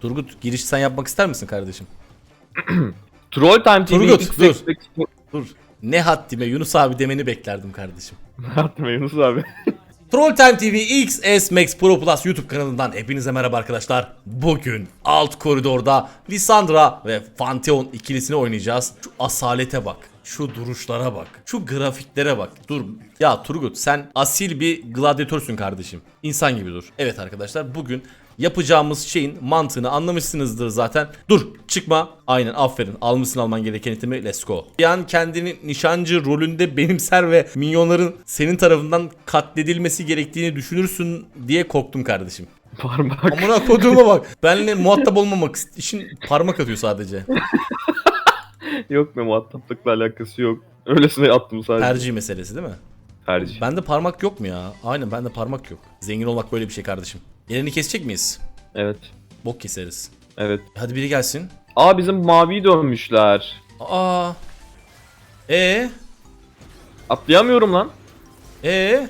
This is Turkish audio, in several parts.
Turgut giriş sen yapmak ister misin kardeşim? Troll Time TV Turgut, dur. Dur. Ne haddime Yunus abi demeni beklerdim kardeşim. Atma Yunus abi. Troll Time TV XS Max Pro Plus YouTube kanalından hepinize merhaba arkadaşlar. Bugün alt koridorda Lissandra ve Pantheon ikilisini oynayacağız. Şu asalete bak. Şu duruşlara bak. Şu grafiklere bak. Dur. Ya Turgut sen asil bir gladyatörsün kardeşim. İnsan gibi dur. Evet arkadaşlar bugün yapacağımız şeyin mantığını anlamışsınızdır zaten. Dur çıkma. Aynen aferin. Almışsın alman gereken itemi. Let's go. Bir an kendini nişancı rolünde benimser ve minyonların senin tarafından katledilmesi gerektiğini düşünürsün diye korktum kardeşim. Parmak. Amına koduğuma bak. Benle muhatap olmamak işin parmak atıyor sadece. yok be muhataplıkla alakası yok. Öylesine attım sadece. Tercih meselesi değil mi? Tercih. Bende parmak yok mu ya? Aynen bende parmak yok. Zengin olmak böyle bir şey kardeşim. Elini kesecek miyiz? Evet. Bok keseriz. Evet. Hadi biri gelsin. Aa bizim maviyi dönmüşler. Aa. E Atlayamıyorum lan. e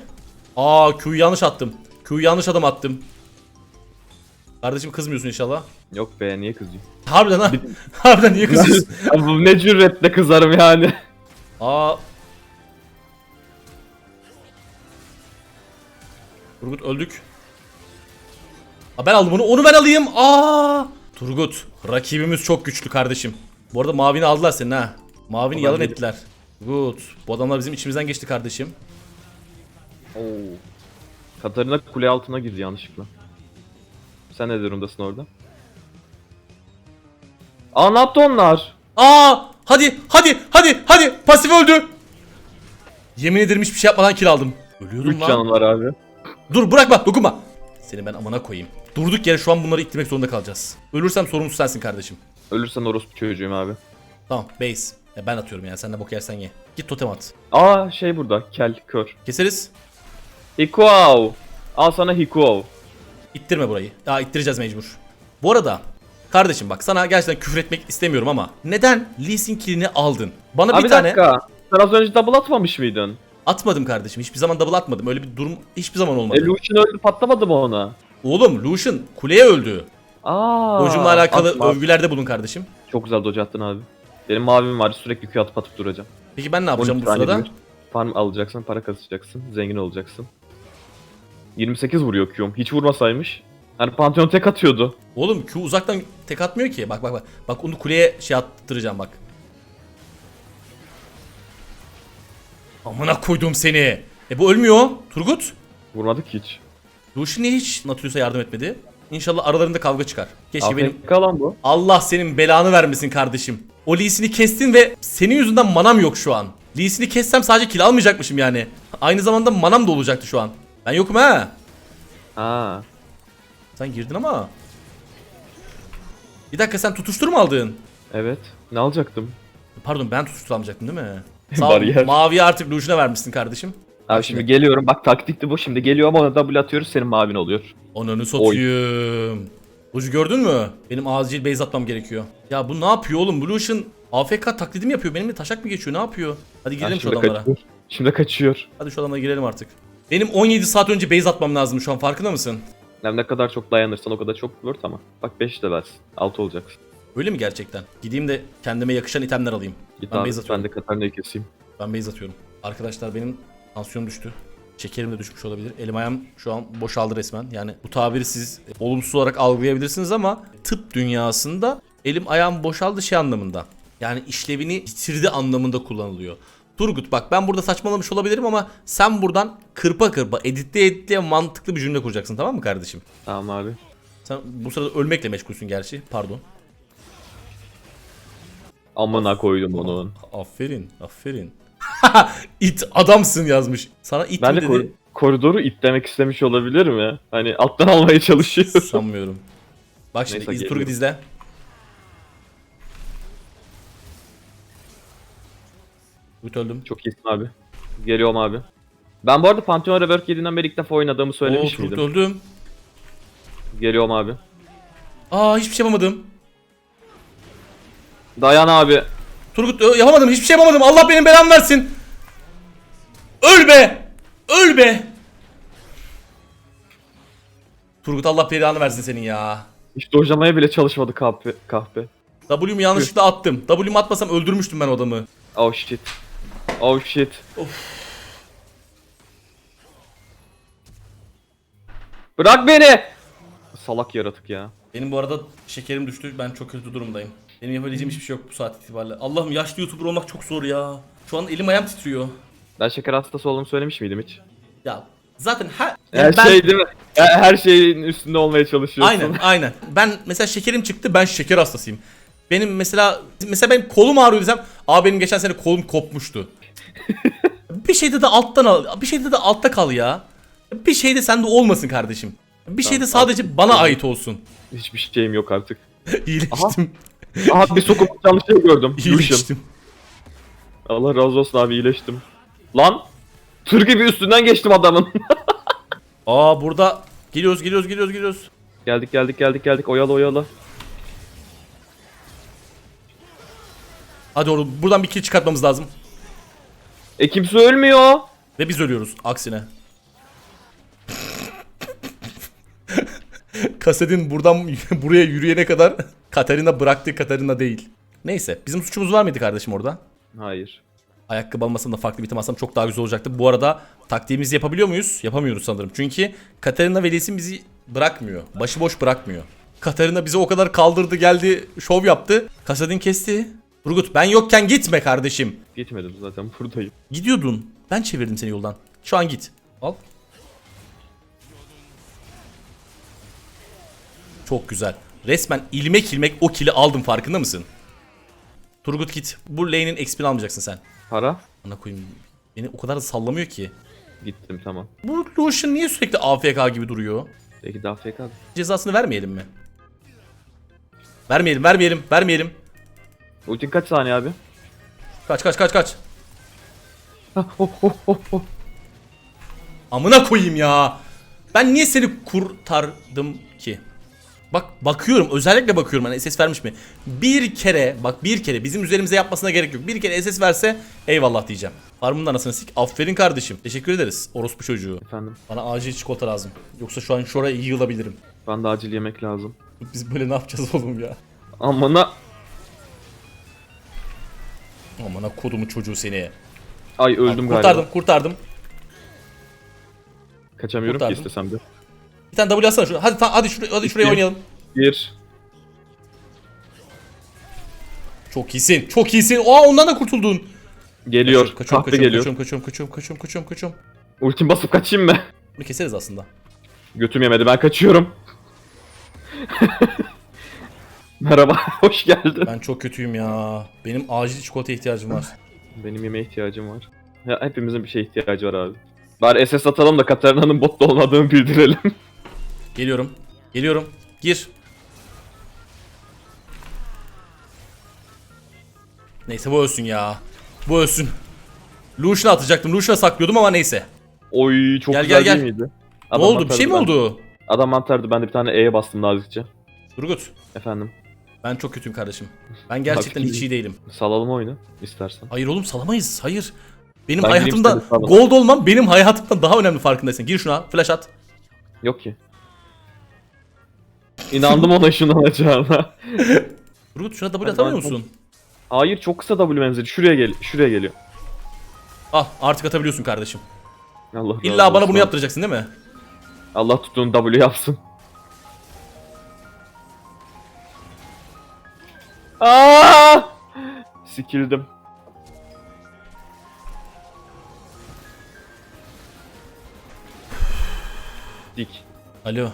Aa Q'yu yanlış attım. Q'yu yanlış adam attım. Kardeşim kızmıyorsun inşallah. Yok be niye kızayım? Harbiden ha. Harbiden niye kızıyorsun? Ya bu ne cüretle kızarım yani. Aa. Turgut öldük. Aa, ben aldım onu. Onu ben alayım. Aa! Turgut, rakibimiz çok güçlü kardeşim. Bu arada mavini aldılar senin ha. Mavini Adam yalan değil. ettiler. Good. Bu adamlar bizim içimizden geçti kardeşim. Oo. Katarina kule altına girdi yanlışlıkla. Sen ne durumdasın orada? Aa ne yaptı onlar? Aa! Hadi, hadi, hadi, hadi. Pasif öldü. Yemin ederim hiçbir şey yapmadan kill aldım. Ölüyordum 3 lan. canım var abi. Dur bırakma, dokunma. Seni ben amana koyayım. Durduk yere şu an bunları ittirmek zorunda kalacağız. Ölürsem sorumlusu sensin kardeşim. Ölürsen orospu çocuğum abi. Tamam base. Ya ben atıyorum yani sen de bok yersen ye. Git totem at. Aa şey burada kel kör. Keseriz. Hikuao. Al sana Hikuao. İttirme burayı. Ya ittireceğiz mecbur. Bu arada kardeşim bak sana gerçekten küfür etmek istemiyorum ama neden Lee Sin killini aldın? Bana Abi bir tane dakika. Sen az önce double atmamış mıydın? atmadım kardeşim. Hiçbir zaman double atmadım. Öyle bir durum hiçbir zaman olmadı. E Lucian öldü patlamadı mı ona? Oğlum Lucian kuleye öldü. Aa. Dojumla alakalı atma. övgülerde bulun kardeşim. Çok güzel dodge attın abi. Benim mavim var sürekli Q atıp atıp duracağım. Peki ben ne yapacağım 12 bu sırada? Farm alacaksın, para kasacaksın, zengin olacaksın. 28 vuruyor Q'um. Hiç vurmasaymış. Hani Pantheon tek atıyordu. Oğlum Q uzaktan tek atmıyor ki. Bak bak bak. Bak onu kuleye şey attıracağım bak. Amına koydum seni. E bu ölmüyor. Turgut. Vurmadık hiç. Lucian niye hiç Nautilus'a yardım etmedi? İnşallah aralarında kavga çıkar. Keşke benim... Lan bu. Allah senin belanı vermesin kardeşim. O Lee Sin'i kestin ve senin yüzünden manam yok şu an. Lee Sin'i kessem sadece kill almayacakmışım yani. Aynı zamanda manam da olacaktı şu an. Ben yokum ha. Aa. Sen girdin ama. Bir dakika sen tutuştur mu aldın? Evet. Ne alacaktım? Pardon ben tutuştur almayacaktım değil mi? Sağ ol. Bariyer. Artık Lucian'a vermişsin kardeşim. Abi şimdi geliyorum. Bak taktikti bu. Şimdi geliyorum ona double atıyoruz. Senin mavin oluyor. Onunu satayım. Ucu gördün mü? Benim acil base atmam gerekiyor. Ya bu ne yapıyor oğlum? Bu Lucian AFK taklidi mi yapıyor? Benimle taşak mı geçiyor? Ne yapıyor? Hadi Ha, girelim şu şimdi adamlara. kaçıyor. Şimdi kaçıyor. Hadi şu adamlara girelim artık. Benim 17 saat önce base atmam lazım şu an farkında mısın? Yani ne kadar çok dayanırsan o kadar çok word ama. Bak 5 de versin. 6 olacaksın. Öyle mi gerçekten? Gideyim de kendime yakışan itemler alayım. Git Ben abi base atıyorum. ben de Katarina'yı keseyim. Ben base atıyorum. Arkadaşlar benim tansiyonum düştü. Şekerim de düşmüş olabilir. Elim ayağım şu an boşaldı resmen. Yani bu tabiri siz olumsuz olarak algılayabilirsiniz ama tıp dünyasında elim ayağım boşaldı şey anlamında. Yani işlevini yitirdi anlamında kullanılıyor. Turgut bak ben burada saçmalamış olabilirim ama sen buradan kırpa kırpa editle editle mantıklı bir cümle kuracaksın tamam mı kardeşim? Tamam abi. Sen bu sırada ölmekle meşgulsün gerçi. Pardon. Amına koydum onun. Aferin, aferin. it adamsın yazmış. Sana it Ben mi de dedi? kor- koridoru itlemek istemiş olabilir mi? Hani alttan almaya çalışıyor. Sanmıyorum. Bak şimdi Neyse, iz. Turgut izle. Turgut öldüm. Çok iyisin abi. Geliyorum abi. Ben bu arada Pantheon Rework 7'den beri ilk defa oynadığımı Oo söylemiş Turgut miydim? öldüm. Geliyorum abi. Aa hiçbir şey yapamadım. Dayan abi. Turgut yapamadım hiçbir şey yapamadım. Allah benim belamı versin. Öl be. Öl be. Turgut Allah belanı versin senin ya. Hiç dojlamaya bile çalışmadı kahpe. kahpe. W'mu yanlışlıkla attım. W'mu atmasam öldürmüştüm ben adamı. Oh shit. Oh shit. Bırak beni! Salak yaratık ya. Benim bu arada şekerim düştü. Ben çok kötü durumdayım. Benim yapabileceğim hiçbir şey yok bu saat itibariyle. Allah'ım yaşlı YouTuber olmak çok zor ya. Şu an elim ayağım titriyor. Ben şeker hastası olduğumu söylemiş miydim hiç? Ya zaten her... Her Yani ben- şey değil mi? Her, her şeyin üstünde olmaya çalışıyorsun. Aynen aynen. Ben mesela şekerim çıktı ben şeker hastasıyım. Benim mesela mesela benim kolum ağrıyor desem abi benim geçen sene kolum kopmuştu. bir şeyde de alttan al. Bir şeyde de altta kal ya. Bir şeyde sende olmasın kardeşim. Bir şeyde sadece bana ait olsun. Hiçbir şeyim yok artık. İyileştim. Aha bir sokup yanlış şey gördüm. İyileştim. Allah razı olsun abi iyileştim. Lan! Tır gibi üstünden geçtim adamın. Aa burada geliyoruz geliyoruz geliyoruz geliyoruz. geldik geldik geldik geldik oyalı oyalı. Hadi oğlum buradan bir kill çıkartmamız lazım. E kimse ölmüyor. Ve biz ölüyoruz aksine. Kasedin buradan buraya yürüyene kadar Katarina bıraktı Katarina değil. Neyse bizim suçumuz var mıydı kardeşim orada? Hayır. Ayakkabı almasam da farklı bir item alsam çok daha güzel olacaktı. Bu arada taktiğimizi yapabiliyor muyuz? Yapamıyoruz sanırım. Çünkü Katarina Velis'in bizi bırakmıyor. Başıboş bırakmıyor. Katarina bizi o kadar kaldırdı geldi şov yaptı. Kasadin kesti. Turgut ben yokken gitme kardeşim. Gitmedim zaten buradayım. Gidiyordun. Ben çevirdim seni yoldan. Şu an git. Al. Çok güzel. Resmen ilmek ilmek o kili aldım farkında mısın? Turgut git. Bu lane'in XP'ni almayacaksın sen. Para? Ana koyayım. Beni o kadar da sallamıyor ki. Gittim tamam. Bu Lucian niye sürekli AFK gibi duruyor? Belki fake aldım. Cezasını vermeyelim mi? Vermeyelim, vermeyelim, vermeyelim. Ultin kaç saniye abi? Kaç kaç kaç kaç. Oh, oh, oh, oh. Amına koyayım ya. Ben niye seni kurtardım ki? Bak bakıyorum özellikle bakıyorum hani SS vermiş mi? Bir kere bak bir kere bizim üzerimize yapmasına gerek yok. Bir kere SS verse eyvallah diyeceğim. Farmın anasını sik. Aferin kardeşim. Teşekkür ederiz. Orospu çocuğu. Efendim. Bana acil çikolata lazım. Yoksa şu an şuraya yığılabilirim. Ben de acil yemek lazım. Biz böyle ne yapacağız oğlum ya? Amına. Amına kodumu çocuğu seni. Ay öldüm galiba. kurtardım kurtardım. Kaçamıyorum Kurtardım. ki istesem de. Bir tane W atsana şuraya. Hadi hadi şuraya, hadi şuraya İki. oynayalım. Bir. Çok iyisin. Çok iyisin. Aa ondan da kurtuldun. Geliyor. Kaçıyorum, Kahpe kaçıyorum, geliyor. kaçıyorum, kaçıyorum, kaçıyorum, kaçıyorum, kaçıyorum, kaçıyorum. Ultim basıp kaçayım mı? Bunu keseriz aslında. Götüm yemedi ben kaçıyorum. Merhaba, hoş geldin. Ben çok kötüyüm ya. Benim acil çikolata ihtiyacım var. Benim yemeğe ihtiyacım var. Ya hepimizin bir şeye ihtiyacı var abi. Bari SS atalım da Katarina'nın botta olmadığını bildirelim. Geliyorum. Geliyorum. Gir. Neyse bu ölsün ya. Bu ölsün. Lucian'a atacaktım. Lucian'a saklıyordum ama neyse. Oy çok Gel, güzel gel, değil miydi? ne oldu? Bir şey mi ben- oldu? Adam mantardı ben de bir tane E'ye bastım nazikçe. Turgut. Efendim. Ben çok kötüyüm kardeşim. Ben gerçekten hiç iyi değilim. Salalım oyunu istersen. Hayır oğlum salamayız. Hayır. Benim Ben hayatımda gold olmam benim hayatımdan daha önemli farkındaysın. Gir şuna. Flash at. Yok ki. İnandım ona şunu alacağına. Turgut şuna W atamıyor ben- musun? Hayır çok kısa W menzili. Şuraya gel şuraya geliyor. Al artık atabiliyorsun kardeşim. Allah razı İlla bana olsun bunu yaptıracaksın değil mi? Allah tuttuğun W yapsın. Aa! Sikildim. Dik. Alo.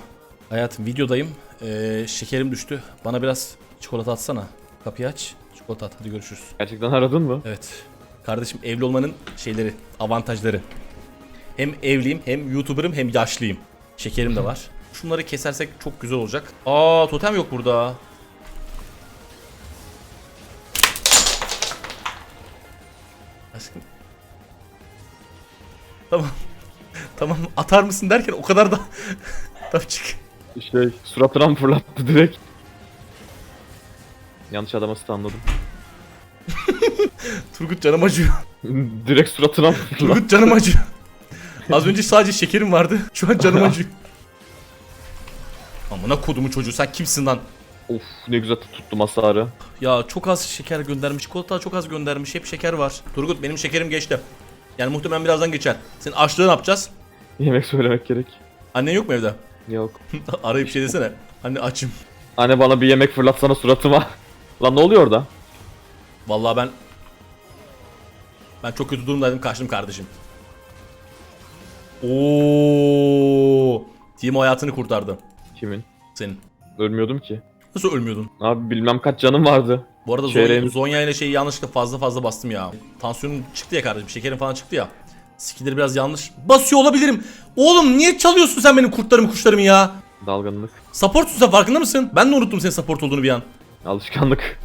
Hayatım videodayım. Ee, şekerim düştü. Bana biraz çikolata atsana. Kapıyı aç. Çikolata at. Hadi görüşürüz. Gerçekten aradın mı? Evet. Kardeşim evli olmanın şeyleri, avantajları. Hem evliyim, hem YouTuber'ım, hem yaşlıyım. Şekerim de var. Şunları kesersek çok güzel olacak. Aa, totem yok burada. Aşkım. Tamam. tamam atar mısın derken o kadar da tamam çık. Şey suratına mı fırlattı direkt? Yanlış adama stunladım. Turgut canım acıyor. direkt suratına mı fırlattı? Turgut canım acıyor. Az önce sadece şekerim vardı. Şu an canım acıyor. Amına kodumu çocuğu sen kimsin lan? Of ne güzel tuttum hasarı. Ya çok az şeker göndermiş. Çikolata çok az göndermiş. Hep şeker var. Turgut benim şekerim geçti. Yani muhtemelen birazdan geçer. Senin açlığı ne yapacağız? Yemek söylemek gerek. Annen yok mu evde? Yok. Arayıp şey desene. Anne açım. Anne bana bir yemek fırlatsana suratıma. Lan ne oluyor orada? Vallahi ben ben çok kötü durumdaydım kaçtım kardeşim. Oo! Timo hayatını kurtardı Kimin? senin. Ölmüyordum ki. Nasıl ölmüyordun? Abi bilmem kaç canım vardı. Bu arada Zonya, Zonya ile şeyi yanlışlıkla fazla fazla bastım ya. Tansiyonum çıktı ya kardeşim. Şekerim falan çıktı ya. Skilleri biraz yanlış. Basıyor olabilirim. Oğlum niye çalıyorsun sen benim kurtlarımı kuşlarımı ya? Dalgınlık. Supportsun sen farkında mısın? Ben de unuttum senin support olduğunu bir an. Alışkanlık.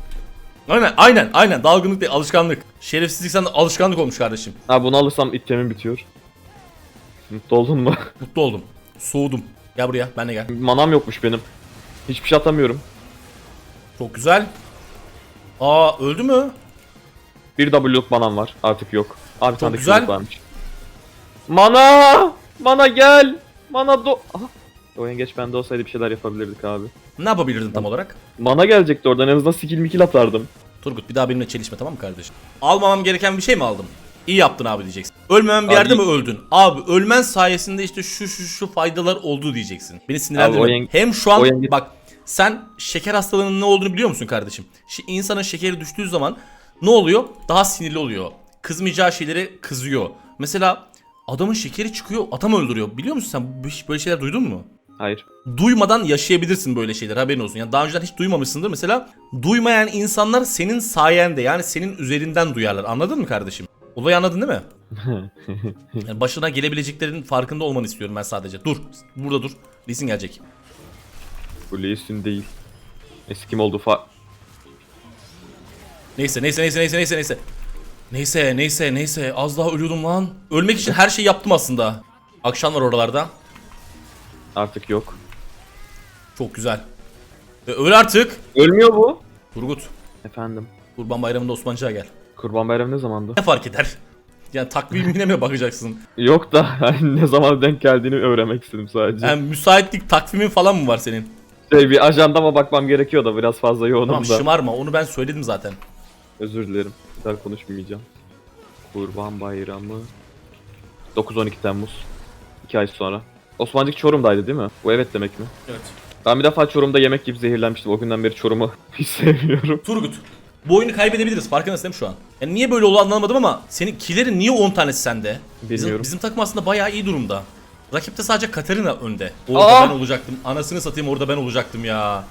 Aynen aynen aynen dalgınlık değil alışkanlık. Şerefsizlik sende alışkanlık olmuş kardeşim. Ha bunu alırsam itemin bitiyor. Mutlu oldun mu? Mutlu oldum. Soğudum. Gel buraya ben de gel. Manam yokmuş benim. Hiçbir şey atamıyorum. Çok güzel. Aa öldü mü? Bir W'luk manam var. Artık yok. Abi tane güzel. güzel. varmış. Mana! Mana gel! Mana do... Aha. Oyun geç bende olsaydı bir şeyler yapabilirdik abi. Ne yapabilirdin tam olarak? Mana gelecekti oradan en azından skill mikil atardım. Turgut bir daha benimle çelişme tamam mı kardeşim? Almamam gereken bir şey mi aldım? İyi yaptın abi diyeceksin. Ölmemem bir Abi- yerde mi öldün? Abi ölmen sayesinde işte şu şu şu faydalar oldu diyeceksin. Beni sinirlendirme. Abi o yenge- Hem şu an yenge- bak sen şeker hastalığının ne olduğunu biliyor musun kardeşim? Şi- insanın şekeri düştüğü zaman ne oluyor? Daha sinirli oluyor. Kızmayacağı şeyleri kızıyor. Mesela adamın şekeri çıkıyor adam öldürüyor. Biliyor musun sen hiç böyle şeyler duydun mu? Hayır. duymadan yaşayabilirsin böyle şeyler haberin olsun. Yani daha önceden hiç duymamışsındır. Mesela duymayan insanlar senin sayende yani senin üzerinden duyarlar. Anladın mı kardeşim? Olayı anladın değil mi? Yani başına gelebileceklerin farkında olmanı istiyorum ben sadece. Dur. Burada dur. Lee Sin gelecek. Bu Lee Sin değil. Eski kim oldu fa... Neyse neyse neyse neyse neyse neyse. Neyse neyse neyse az daha ölüyordum lan. Ölmek için her şeyi yaptım aslında. Akşam var oralarda. Artık yok. Çok güzel. Ve öl artık. Ölmüyor bu. Turgut. Efendim. Kurban Bayramı'nda Osmancık'a gel. Kurban Bayramı ne zamandı? Ne fark eder? Yani takvimine mi bakacaksın? Yok da hani ne zaman denk geldiğini öğrenmek istedim sadece. Yani müsaitlik takvimin falan mı var senin? Şey bir ajandama bakmam gerekiyor da biraz fazla yoğunum Tamam da. şımarma onu ben söyledim zaten. Özür dilerim. Güzel konuşmayacağım. Kurban Bayramı 9-12 Temmuz. 2 ay sonra. Osmancık Çorum'daydı değil mi? Bu evet demek mi? Evet. Ben bir defa Çorum'da yemek yiyip zehirlenmiştim. O günden beri Çorum'u hiç sevmiyorum. Turgut. Bu oyunu kaybedebiliriz farkındasın değil mi şu an? Yani niye böyle oldu anlamadım ama senin kilerin niye 10 tanesi sende? Bizim, Bilmiyorum. bizim takım aslında bayağı iyi durumda. Rakipte sadece Katarina önde. Orada Aa! ben olacaktım. Anasını satayım orada ben olacaktım ya.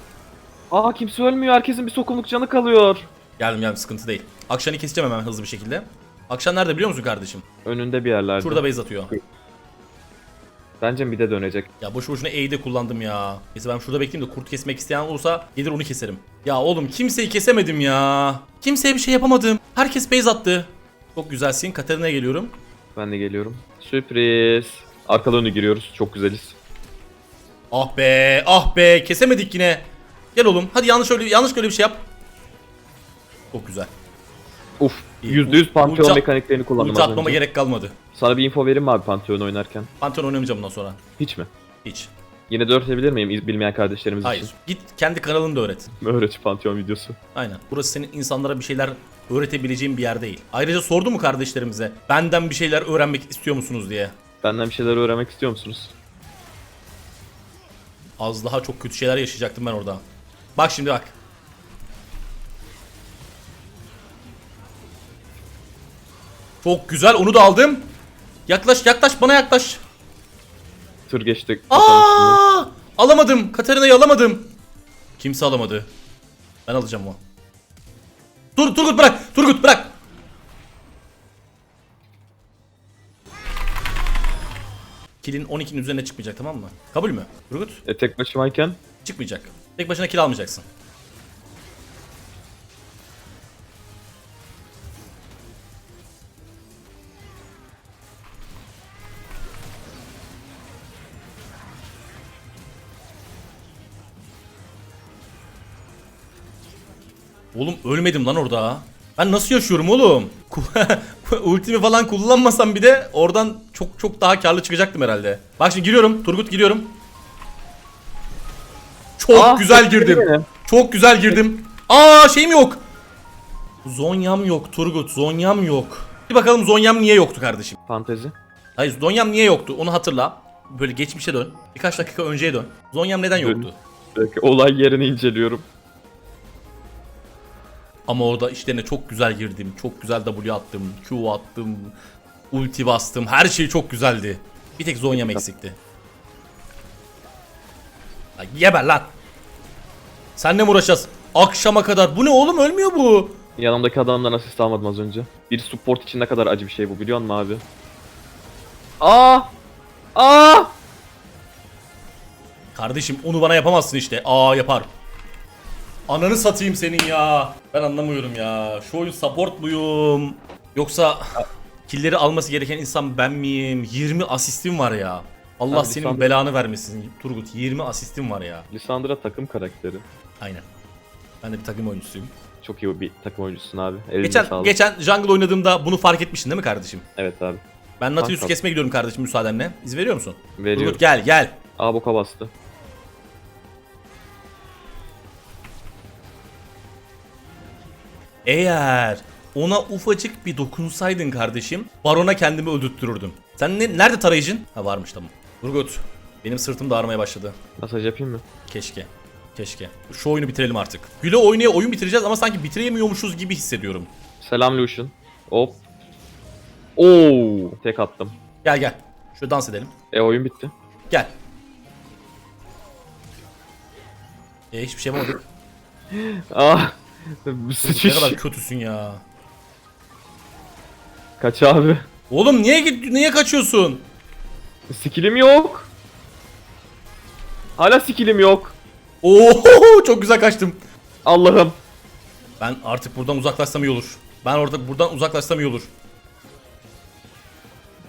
Aa kimse ölmüyor. Herkesin bir sokuluk canı kalıyor. Geldim geldim sıkıntı değil. Akşan'ı keseceğim hemen hızlı bir şekilde. Akşan nerede biliyor musun kardeşim? Önünde bir yerlerde. Şurada base atıyor. Bence mide dönecek. Ya boşu boşuna E'yi de kullandım ya. Neyse ben şurada bekleyeyim de kurt kesmek isteyen olursa gelir onu keserim. Ya oğlum kimseyi kesemedim ya. Kimseye bir şey yapamadım. Herkes base attı. Çok güzelsin. Katarina'ya geliyorum. Ben de geliyorum. Sürpriz. Arkadan önü giriyoruz. Çok güzeliz. Ah be, ah be, kesemedik yine. Gel oğlum. Hadi yanlış öyle yanlış öyle bir şey yap. Çok güzel. Uf. İyi. %100 Pantheon Ulti- mekaniklerini kullandım Ulti az atmama önce. gerek kalmadı. Sana bir info vereyim mi abi Pantheon oynarken? Pantheon oynamayacağım bundan sonra. Hiç mi? Hiç. Yine de öğretebilir miyim iz- bilmeyen kardeşlerimiz Hayır. için? Git kendi kanalını da öğret. Öğret Pantheon videosu. Aynen. Burası senin insanlara bir şeyler öğretebileceğin bir yer değil. Ayrıca sordu mu kardeşlerimize benden bir şeyler öğrenmek istiyor musunuz diye. Benden bir şeyler öğrenmek istiyor musunuz? Az daha çok kötü şeyler yaşayacaktım ben orada. Bak şimdi bak. Çok güzel onu da aldım. Yaklaş yaklaş bana yaklaş. Tır geçtik. Aa! Alamadım. Katarina'yı alamadım. Kimse alamadı. Ben alacağım o. Dur Turgut bırak. Turgut bırak. Kilin 12'nin üzerine çıkmayacak tamam mı? Kabul mü? Turgut E tek başımayken çıkmayacak. Tek başına kill almayacaksın. Oğlum ölmedim lan orada. Ben nasıl yaşıyorum oğlum? Ultimi falan kullanmasam bir de oradan çok çok daha karlı çıkacaktım herhalde. Bak şimdi giriyorum. Turgut giriyorum. Çok Aa, güzel kaçırdı girdim. Çok güzel girdim. Aa şeyim yok. Zonyam yok Turgut. Zonyam yok. Bir bakalım Zonyam niye yoktu kardeşim? Fantezi. Hayır Zonyam niye yoktu? Onu hatırla. Böyle geçmişe dön. Birkaç dakika önceye dön. Zonyam neden yoktu? Olay yerini inceliyorum. Ama orada işlerine çok güzel girdim. Çok güzel W attım. Q attım. Ulti bastım. Her şey çok güzeldi. Bir tek Zonyam eksikti. Ya geber lan. Senle mi uğraşacağız? Akşama kadar. Bu ne oğlum ölmüyor bu. Yanımdaki adamdan asist almadım az önce. Bir support için ne kadar acı bir şey bu biliyor musun abi? Aa! Aa! Kardeşim onu bana yapamazsın işte. Aa yapar. Ananı satayım senin ya. Ben anlamıyorum ya. Şu oyun support muyum? Yoksa killeri alması gereken insan ben miyim? 20 asistim var ya. Allah Abi senin sen- belanı vermesin Turgut. 20 asistim var ya. Lisandra takım karakteri. Aynen. Ben de bir takım oyuncusuyum. Çok iyi bir takım oyuncusun abi. Eline Geçen sağlık. geçen jungle oynadığımda bunu fark etmiştin değil mi kardeşim? Evet abi. Ben Nautilus'u Kanka. kesmeye gidiyorum kardeşim müsaadenle. İz veriyor musun? Veriyorum. Turgut gel gel. Aa boka bastı. Eğer ona ufacık bir dokunsaydın kardeşim, barona kendimi öldürttürürdüm. Sen ne, nerede tarayıcın? Ha varmış tamam. Turgut, benim sırtım da ağrımaya başladı. Masaj yapayım mı? Keşke. Keşke. Şu oyunu bitirelim artık. Güle oynaya oyun bitireceğiz ama sanki bitiremiyormuşuz gibi hissediyorum. Selam Lucian. Hop. Oo, tek attım. Gel gel. Şöyle dans edelim. E oyun bitti. Gel. E hiçbir şey yapamadık. Ah. Ne Sıçış. kadar kötüsün ya. Kaç abi. Oğlum niye git niye kaçıyorsun? Skillim yok. Hala skillim yok. Oo çok güzel kaçtım. Allah'ım. Ben artık buradan uzaklaşsam iyi olur. Ben orada buradan uzaklaşsam iyi olur.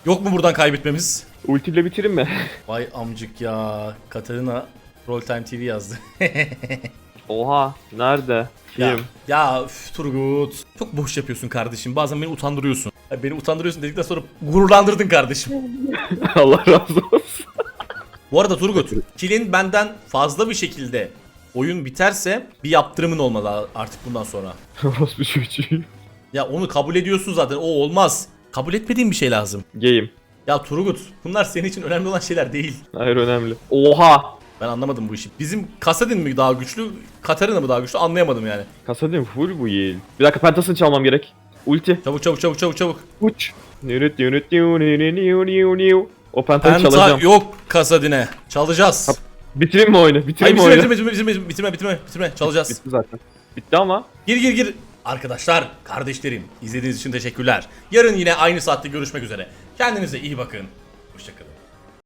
Yok mu buradan kaybetmemiz? Ultiyle bitireyim mi? Vay amcık ya. Katarina Rolltime TV yazdı. Oha. Nerede? ya, Kim? ya üf, Turgut. Çok boş yapıyorsun kardeşim. Bazen beni utandırıyorsun. Ya beni utandırıyorsun dedikten sonra gururlandırdın kardeşim. Allah razı olsun. Bu arada Turgut, kilin benden fazla bir şekilde oyun biterse bir yaptırımın olmalı artık bundan sonra. Orospu çocuğu. Ya onu kabul ediyorsun zaten. O olmaz. Kabul etmediğin bir şey lazım. Game. Ya Turgut, bunlar senin için önemli olan şeyler değil. Hayır önemli. Oha. Ben anlamadım bu işi. Bizim Kasadin mi daha güçlü, Katarina mı daha güçlü anlayamadım yani. Kasadin full bu yıl. Bir dakika pentasını çalmam gerek. Ulti. Çabuk çabuk çabuk çabuk çabuk. Uç. O pentayı Penta çalacağım. yok Kasadin'e. Çalacağız. Bitireyim mi oyunu? Hayır Bitireyim mi bitirme, oyunu? bitirme, bitirme, bitirme, bitirme, bitirme, bitirme. Çalacağız. Bitti zaten. Bitti ama. Gir gir gir. Arkadaşlar, kardeşlerim, izlediğiniz için teşekkürler. Yarın yine aynı saatte görüşmek üzere. Kendinize iyi bakın. Hoşçakalın.